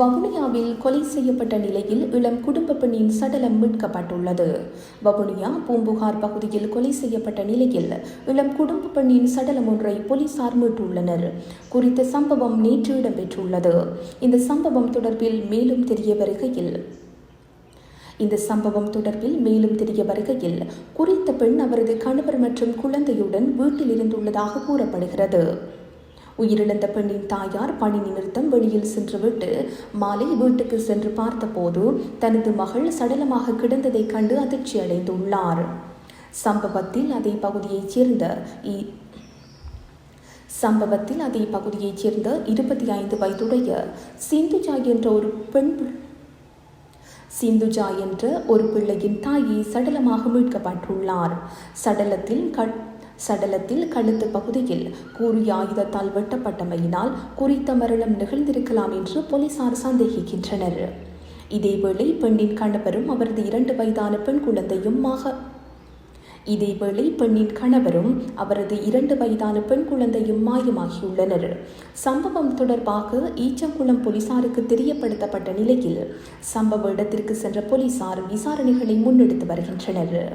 வவுனியாவில் கொலை செய்யப்பட்ட நிலையில் இளம் குடும்ப பெண்ணின் சடலம் மீட்கப்பட்டுள்ளது. வவுனியா பூம்புகார் பகுதியில் கொலை செய்யப்பட்ட நிலையில் இளம் குடும்ப பெண்ணின் சடலம் ஒன்றை போலீசார் மீட்டுள்ளனர். குறித்த சம்பவம் நேற்று இடம்பெற்றுள்ளது. இந்த சம்பவம் தொடர்பில் மேலும் தெரிய வருகையில் இந்த சம்பவம் தொடர்பில் மேலும் தெரிய வருகையில் குறித்த பெண் அவரது கணவர் மற்றும் குழந்தையுடன் வீட்டில் இருந்துள்ளதாக கூறப்படுகிறது. உயிரிழந்த பெண்ணின் தாயார் பணி நிமித்தம் வெளியில் சென்றுவிட்டு மாலை வீட்டுக்கு சென்று பார்த்தபோது தனது மகள் சடலமாக கிடந்ததைக் கண்டு அதிர்ச்சி அடைந்துள்ளார் சம்பவத்தில் அதே பகுதியைச் சேர்ந்த இ- சம்பவத்தில் அதே பகுதியைச் சேர்ந்த இருபத்தி ஐந்து வயதுடைய சிந்துஜா என்ற ஒரு பெண் சிந்துஜா என்ற ஒரு பிள்ளையின் தாயை சடலமாக மீட்கப்பட்டுள்ளார். சடலத்தில் கட் சடலத்தில் கழுத்து பகுதியில் கூறிய ஆயுதத்தால் வெட்டப்பட்டமையினால் குறித்த மரணம் நிகழ்ந்திருக்கலாம் என்று போலீசார் சந்தேகிக்கின்றனர். இதேவேளை பெண்ணின் கணவரும் அவரது இரண்டு வயதான பெண் குழந்தையும் மாக இதேவேளை பெண்ணின் கணவரும் அவரது இரண்டு வயதான பெண் குழந்தையும் மாயமாகியுள்ளனர். சம்பவம் தொடர்பாக ஈச்சங்குளம் போலீசாருக்கு தெரியப்படுத்தப்பட்ட நிலையில் சம்பவ இடத்திற்கு சென்ற போலீசார் விசாரணைகளை முன்னெடுத்து வருகின்றனர்.